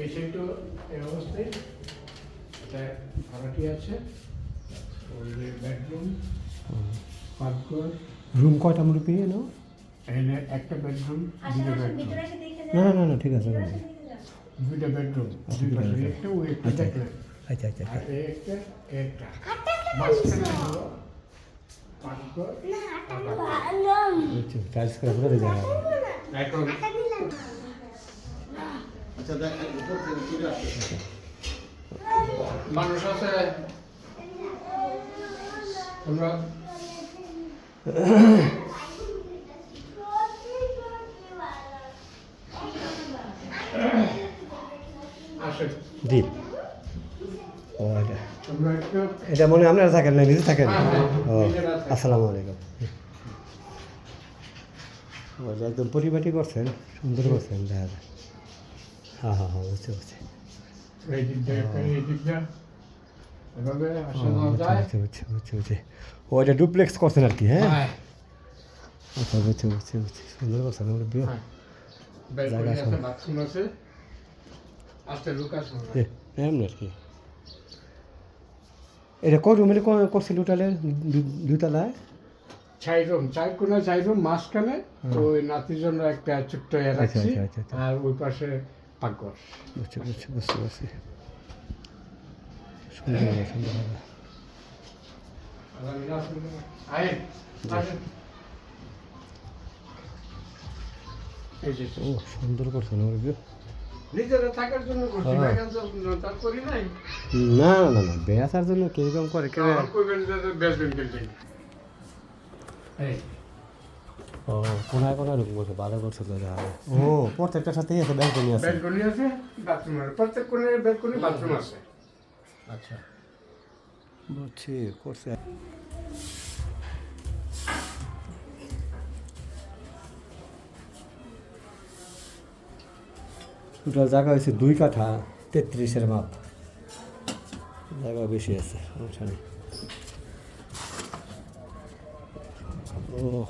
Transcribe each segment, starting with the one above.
এই অবস্থায়। এটা ভাড়াটি আছে। ওই যে বেডরুম পাকঘর রুম কয়টা মুরব্বী না এখানে একটা বেডরুম দুটো বেডরুম না না না না ঠিক আছে দুইটা বেডরুম আচ্ছা, দুই পাশে একটা ওই একটা আচ্ছা। দেখলেন। আচ্ছা আচ্ছা আচ্ছা। একটা একটা। মাঝখানে হলো পাকঘর এখন আচ্ছা মানুষ আছে। তোমরা আসে। ও এটা। এটা মনে আপনারা থাকেন না নিজে থাকেন? হ্যাঁ, হ্যাঁ, ও আসসালামু আলাইকুম। একদম পরিপাটি করছেন সুন্দর করছেন দেখা যায় হ্যাঁ হ্যাঁ হ্যাঁ বুঝতে ও এটা ডুপ্লেক্স করছেন আর কি হ্যাঁ? হ্যাঁ। আচ্ছা বুঝছি বুঝছি বুঝছি। সুন্দর করছেন হ্যাঁ। এমনি আর কি? এটা কয় রুমের করছিল টোটালে দুতলায়? চাই রুম চাই কোনা চাই রুম মাঝখানে। ওই নাতির জন্য একটা ছোট্ট এ রাখছি। আচ্ছা, আচ্ছা, আচ্ছা। আর ওই পাশে পাকঘর বুঝছি বুঝছি বুঝতে পারছি সুন্দর হবে সুন্দর ও সুন্দর করছি নাই না না না বেয়াসার জন্য কীরকম করে কে আমার কইবেন যে বেসবেন বিল্ডিং এই ও কোনায় কোনায় রুম করছে? ভালো করছে তো যা ও প্রত্যেকটার সাথেই আছে ব্যালকনি আছে। ব্যালকনি আছে বাথরুম আছে। প্রত্যেক কোণে ব্যালকনি বাথরুম আছে। আচ্ছা। বুঝছি করছে। টোটাল জায়গা হয়েছে দুই কাঠা তেত্রিশের মাপ। জায়গা বেশি আছে সমস্যা নেই। ও।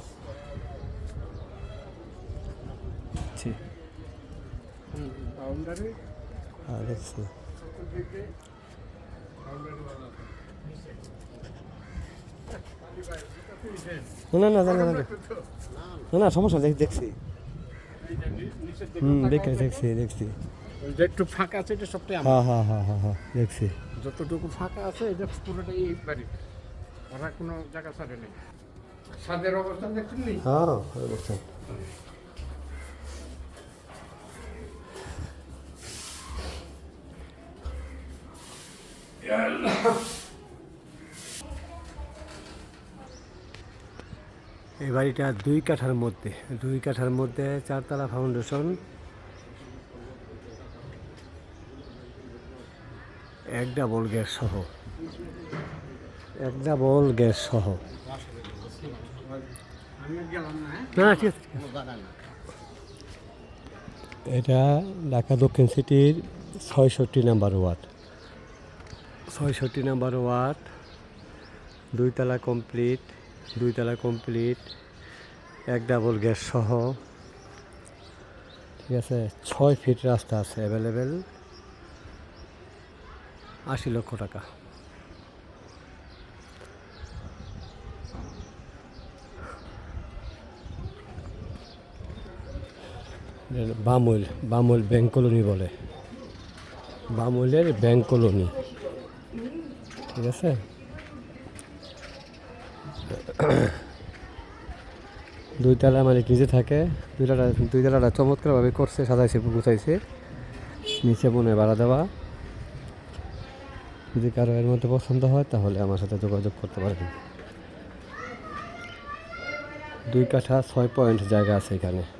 হ্যাঁ দেখছি আছে না না না না। না সমস্যা দেখছি। হুম দেখছি দেখছি দেখছি। একটু ফাঁকা আছে এটা সবটাই হ্যাঁ হ্যাঁ হ্যাঁ হ্যাঁ হ্যাঁ দেখছি। যতটুকু ফাঁকা আছে এটা পুরোটাই এই বাড়ি ওরা কোনো জায়গা ছাড়ে নেই। ছাদের অবস্থা দেখছেন হ্যাঁ হয়ে এই বাড়িটা দুই কাঠার মধ্যে, দুই কাঠার মধ্যে চারতলা ফাউন্ডেশন এক ডাবল গ্যাস সহ। এক ডাবল গ্যাস সহ। না। এটা ঢাকা দক্ষিণ সিটির ছয়ষট্টি নাম্বার ওয়ার্ড। ছয়ষট্টি নাম্বার ওয়ার্ড, দুইতলা কমপ্লিট দুইতলা কমপ্লিট, এক ডাবল গ্যাস সহ। ঠিক আছে, ছয় ফিট রাস্তা আছে অ্যাভেলেবেল। আশি লক্ষ টাকা। বামুল বামুল ব্যাংক কলোনি বলে। বামুলের ব্যাংক কলোনি। ঠিক আছে? দুইতলা মালিক নিজে থাকে। দুইতলা দুইতলাটা চমৎকারভাবে করছে, সাজাইছে, গুছাইছে। নিচে মনে ভাড়া দেওয়া। যদি কারও এর মধ্যে পছন্দ হয়, তাহলে আমার সাথে যোগাযোগ করতে পারেন দুই কাঠা, ছয় পয়েন্ট জায়গা আছে এখানে।